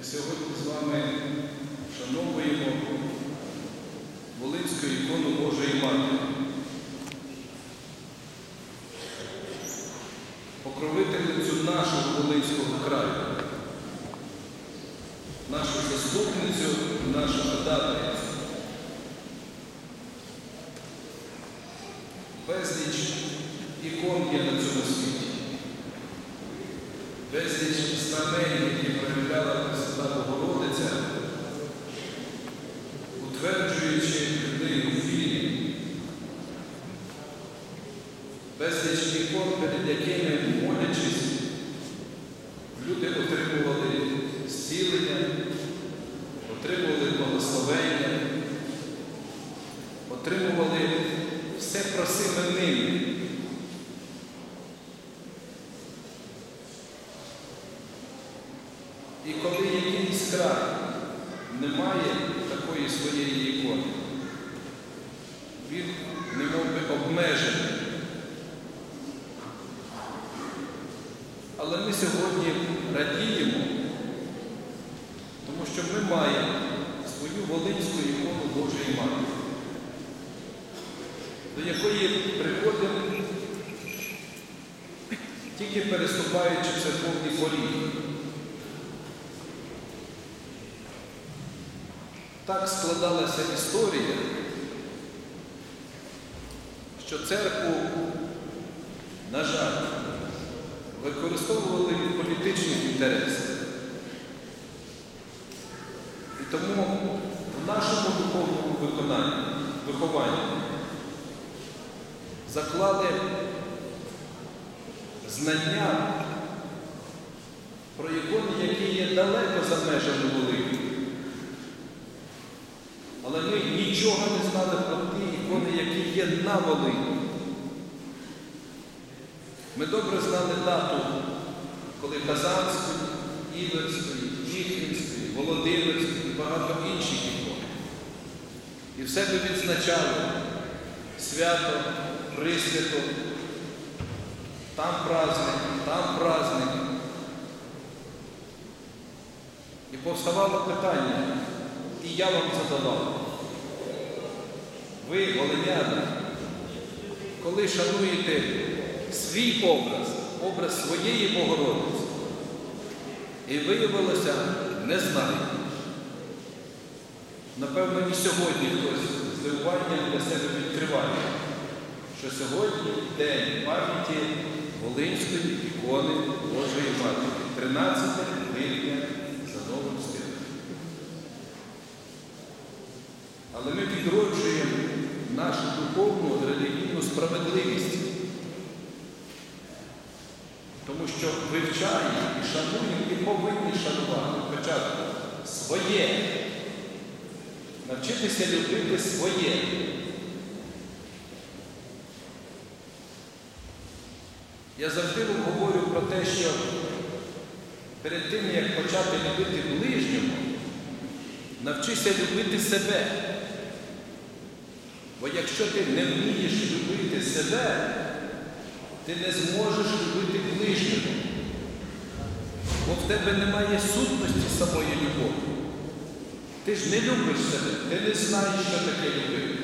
Ми сьогодні з вами вшановуємо Волинську ікону Божої Матері. Покровительницю нашого Волинського краю, нашу заступницю, нашу ходатайцю. Безліч ікон є на цьому світі. Безліч знамень, які проявляла Пресвята Богородиця, утверджуючи людей у вірі, безліч ікон, перед якими, молячись, люди отримували зцілення, отримували благословення, отримували все просиме ними. І коли якийсь край не має такої своєї ікони, він немов би обмежений. Але ми сьогодні радіємо, тому що ми маємо свою Волинську ікону Божої Матері, до якої приходимо тільки переступаючи церковні поріг. Так складалася історія, що церкву, на жаль, використовували в політичних інтересах. І тому в нашому духовному виконанні, вихованні заклали знання про ікони, які є далеко за межами Волині. Але ми нічого не знали про ті ікони, які є на Волині. Ми добре знали дату, коли Казанської, Іверської, Тіхвінської, Володимирської і багато інших ікон. І все ми відзначали свято, присвято, там праздник, там праздник. І повставало питання, і я вам задавав. Ви, волиняни, коли шануєте свій образ, образ своєї Богородиці, і виявилося, не знаю. Напевно, і сьогодні хтось здивування для себе відкриває, що сьогодні день пам'яті Волинської ікони Божої Матері, 13 липня за новим стилем. Але ми відроджуємо нашу духовну релігійну справедливість. Тому що вивчаємо і шануємо і повинні шанувати спочатку своє. Навчитися любити своє. Я завжди говорю про те, що перед тим, як почати любити ближнього, навчися любити себе. Бо якщо ти не вмієш любити себе, ти не зможеш любити ближнього. Бо в тебе немає сутності самої любові. Ти ж не любиш себе, ти не знаєш, що таке любити.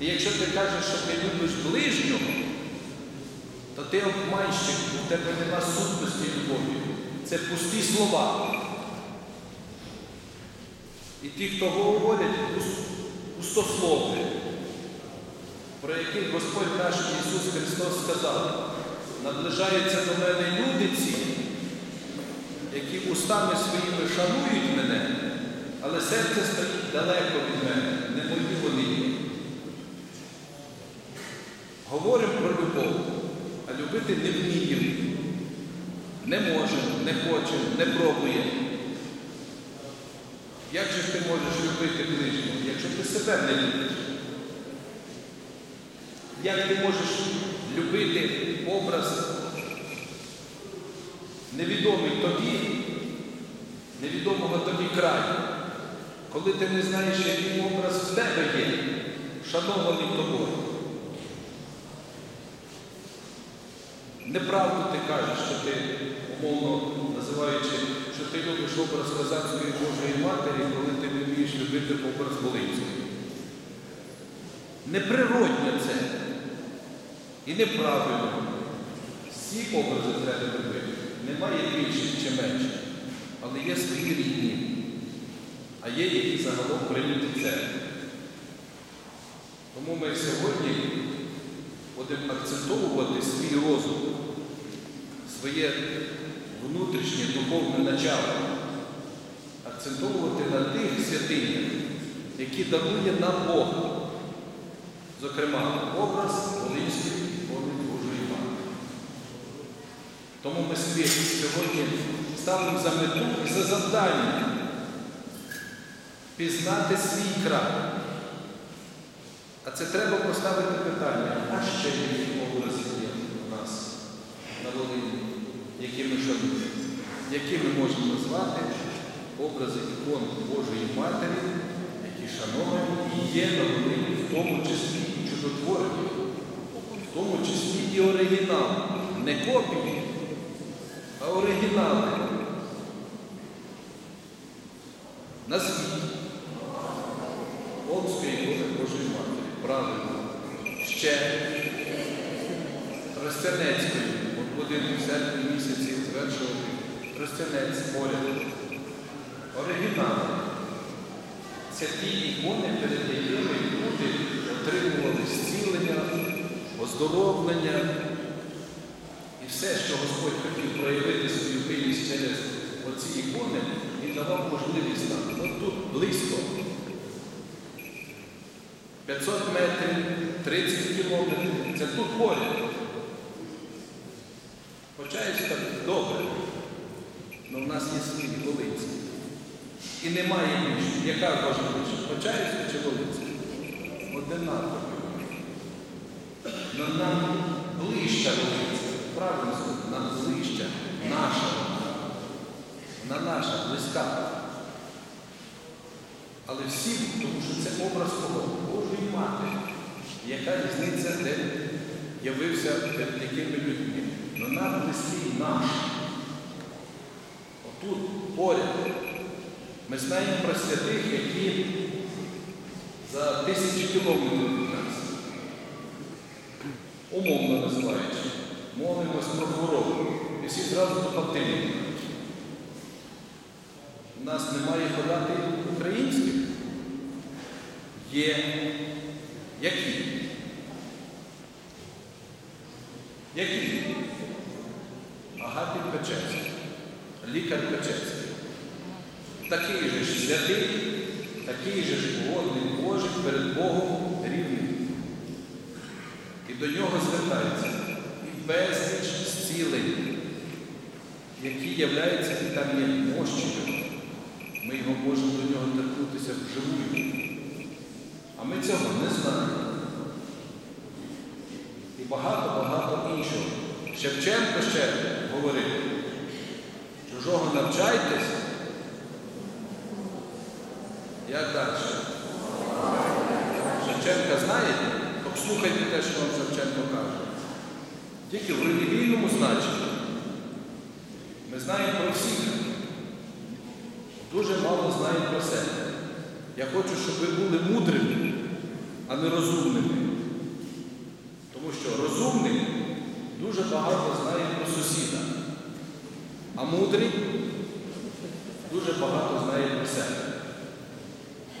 І якщо ти кажеш, що ти любиш ближнього, то ти обманщик, у тебе нема сутності любові. Це пусті слова. І ті, хто говорять, пустословні, про яких Господь наш Ісус Христос сказав, наближаються до мене люди ці, які устами своїми шанують мене, але серце стоїть далеко від мене, не мої вони. Говоримо про любов, любити не вміємо, не можемо, не хочемо, не пробуємо. Як же ти можеш любити ближнього, якщо ти себе не любиш? Як ти можеш любити образ невідомий тобі, невідомого тобі краю, коли ти не знаєш, який образ в тебе є, шанований тобою? Неправду ти кажеш, що ти, умовно називаючи що ти любиш образ Казанської Божої Матері, коли ти не вмієш любити образ Волинської. Неприродньо це. І неправильно. Всі образи треба любити. Немає більше чи менше. Але є свої рідні. А є які загалом прийняті церкви. Тому ми сьогодні будемо акцентовувати свій розум, своє внутрішнє духовне начало, акцентовувати на тих святинях, які дарує нам Бог. Зокрема, образ Волинської Божої Божої Матері. Тому ми собі сьогодні ставимо за мету і за завдання пізнати свій край. А це треба поставити питання, а ще які образи є у нас на Волині, які ми шануємо, які ми можемо назвати образи ікон Божої Матері, які шановані і є на Волині, в тому числі і чудотворні, в тому числі і оригінал, не копії, а оригінали. Назвіть. Омської ікони Божої Матері. Правильно. Ще Тростянецької. Будемо в серпні місяці звершувати Тростянець поряд. Оригінал. Це ті ікони, перед якими люди отримували зцілення, оздоровлення. І все, що Господь хотів проявити свою милість через оці ікони, Він давав можливість нам. От тут близько. 500 метрів, 30 кілометрів. Це тут поряд. Почаївська добре. Але в нас є свій Волинський. І немає більше. Яка важливіша? Почаївська чи Волинська? Одинаково. Но нам ближча Волинська. Правильно нам ближча наша. Вона наша, близька. Але всі, тому що це образ кого? Божої Матері. Яка різниця, де явився перед якими людьми? Наш. Отут, поряд. Ми знаємо про святих, які за тисячі кілометрів від нас. Умовно називаючи. Молимось про хворобу. І всі зразу до пантелі. У нас немає подати українських. Є які? Які? Агапій Печерський, лікар Печерський. Такий же ж святий, такий же ж угодний Божий перед Богом рівний. І до нього звертається і безліч зцілень, які являються і там є мощою. Ми його можемо до нього торкнутися вживу. А ми цього не знаємо. І багато-багато іншого. Шевченко ще говорив, чужого навчайтесь. Як далі? Шевченка знаєте? Послухайте те, що вам Шевченко каже. Тільки в релігійному значенні. Ми знаємо про всіх. Дуже мало знаємо про себе. Я хочу, щоб ви були мудрими, а не розумними. Тому що розумний дуже багато знає про сусіда, а мудрий дуже багато знає про себе.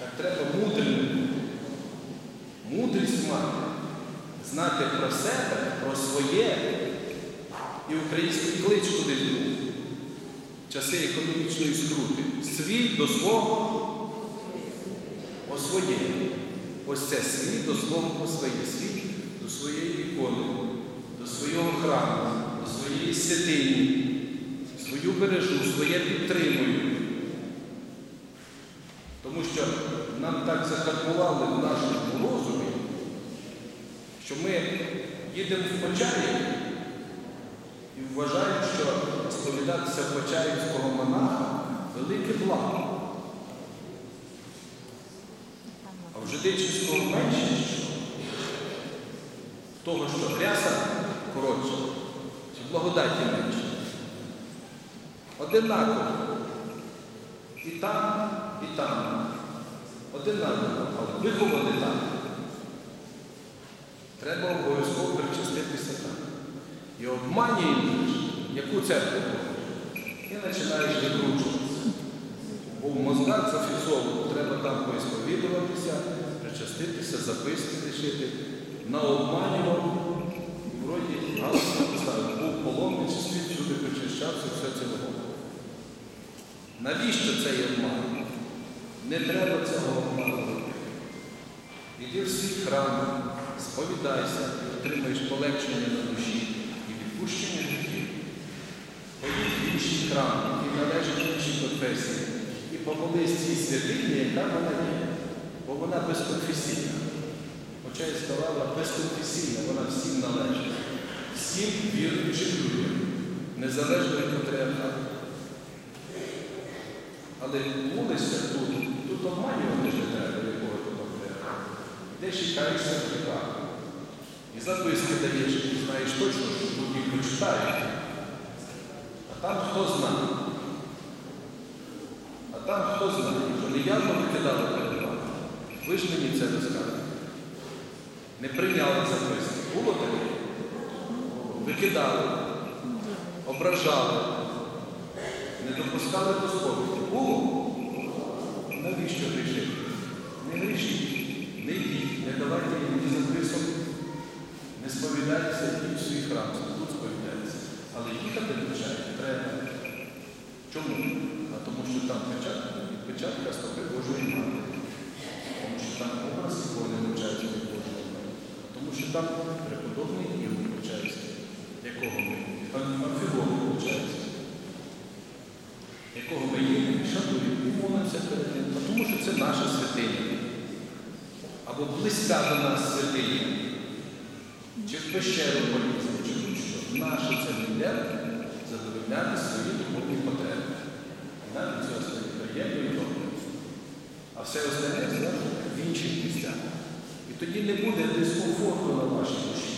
Так треба мудрим. Мудрість мати, знати про себе, про своє. І український клич кудись був. Часи економічної скрути. Свій до свого по своє. Ось це світ до свого по своє. Світ до своєї ікони, до свого храму, до своєї святині. Свою бережу, своє підтримую. Тому що нам так закарбували в нашому розумі, що ми їдемо в Почаїв і вважаємо, що сповідатися Почаївського монаха велике благо. А в жидичівського менше? Того, що гряса коротша, чи благодаті менше. Одинаково. І там, і там. Один одного, але виховали там. Треба обов'язково причаститися там. І обманюємо, ж, яку церкву. І починаєш викручуватися. Бо в мозгах зафіксовано, треба там поісповідуватися, причаститися, записки лишити. Наобманював, і вроді галузь поставив, був в паломничестві, всюди причащався, все це Навіщо цей обман? Не треба цього обману. Іди в свій храм, сповідайся, отримаєш полегшення на душі і відпущення гріхів. Поїдь в інший храм, який належить іншій конфесії, і помолись цій святині, яка вона є, бо вона безконфесійна. Хоча я сказала, безконфесійна, вона всім належить, всім віруючим людям, незалежно від патріархату. Але молишся тут, тут обманювати не треба якого патріархату. Де чекаєшся в гріхах. І записки даєш, і знаєш точно, що тут їх прочитають. А там хто знає. А там хто знає, що не явно викидали перед вами. Ви ж мені це розказуєте. Не прийняли записки. Було таке? Викидали, ображали, не допускали до сповіді. Було? Навіщо грішити? Не грішіть, не йдіть, не давайте ні записок, не сповідайтеся, йдіть в свій храм, тут сповідайтеся. Але їхати звичайно треба. Чому? А тому що там печатка, печатка стопи Божої Матері. Тому що там образ ікони навчається від Божої Матері. Тому що там преподобний Іов навчається, якого ми Амфілон навчається, якого ми є, шануємо молимося перед ним. Тому що це наша святиня. Або близька до нас святиня. Чи в пещеру молитися, чи будь-що. Наше це не задовольняти свої духовні потреби. Навіть це остальне приємно і добре. А все остальне зразу в інших місцях. І тоді не буде дискомфорту на вашій душі.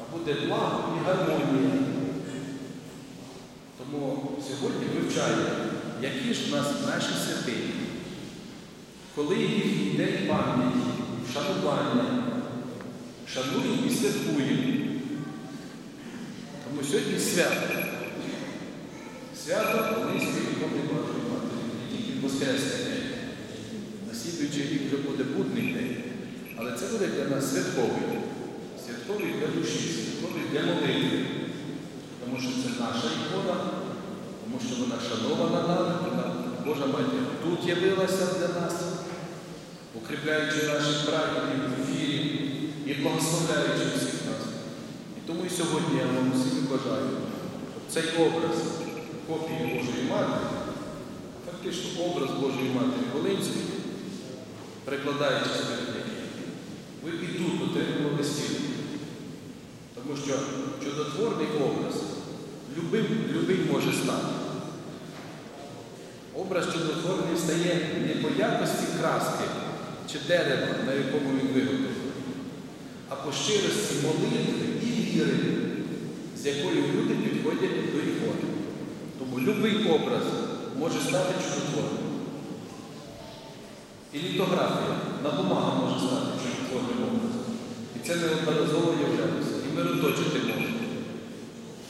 А буде благо і гармонія. Тому сьогодні вивчаємо, які ж в нас наші святині. Коли їх день пам'яті, вшанування, шануємо і святкуємо. Тому сьогодні свято. Свято Волинської ікони Божої Матері, не тільки Воскресний день. На рік вже буде будний день. Але це буде для нас святковий. Святковий для душі, святковий для молитви. Тому що це наша ікона, тому що вона шанована нами, вона Божа Матір тут явилася для нас, укріпляючи наших прадідів в ефірі і благословляючи всіх нас. І тому і сьогодні я вам усім бажаю, щоб цей образ копії Божої Матері, фактично образ Божої Матері Волинської, прикладаючи перед ним, ви і тут отримували стіну. Тому що чудотворний образ любим, любим може стати. Образ чудотворний стає не по якості краски чи дерева, на якому він виготовлений, а по щирості молитви і віри, з якою люди підходять до ікони. Тому любий образ може стати чудотворним. І літографія на бумага може стати чудотворним образом. І це неодноразово являлося. І мироточити може.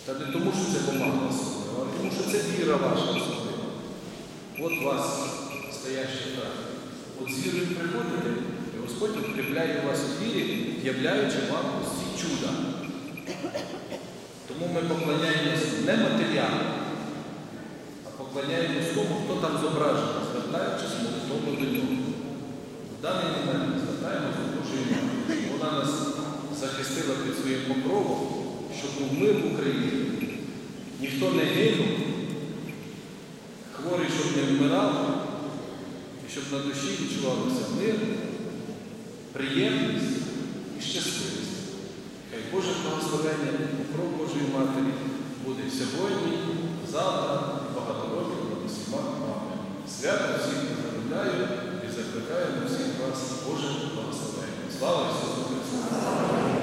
Та не тому, що це бумага особлива, а тому, що це віра ваша особлива. От вас стояща так. От з вірою приходите, і Господь укріпляє вас у вірі, являючи вам усі чуда. Тому ми поклоняємося не матеріалу, а поклоняємось тому, хто там зображений, звертаючись молитвою до нього. В даний момент ми звертаємося до Божої Матері. Вона нас захистила під своїм покровом, щоб був мир в Україні. Ніхто не гинув, хворий, щоб не вмирав, і щоб на душі відчувалося мир, приємність і щасливість. Хай Боже благословення, покров Божої Матері буде сьогодні, завтра багато років над усіма вами. Свято всіх поздравляю і закликаю на всіх вас Боже благословення. Слава Ісусу Христу!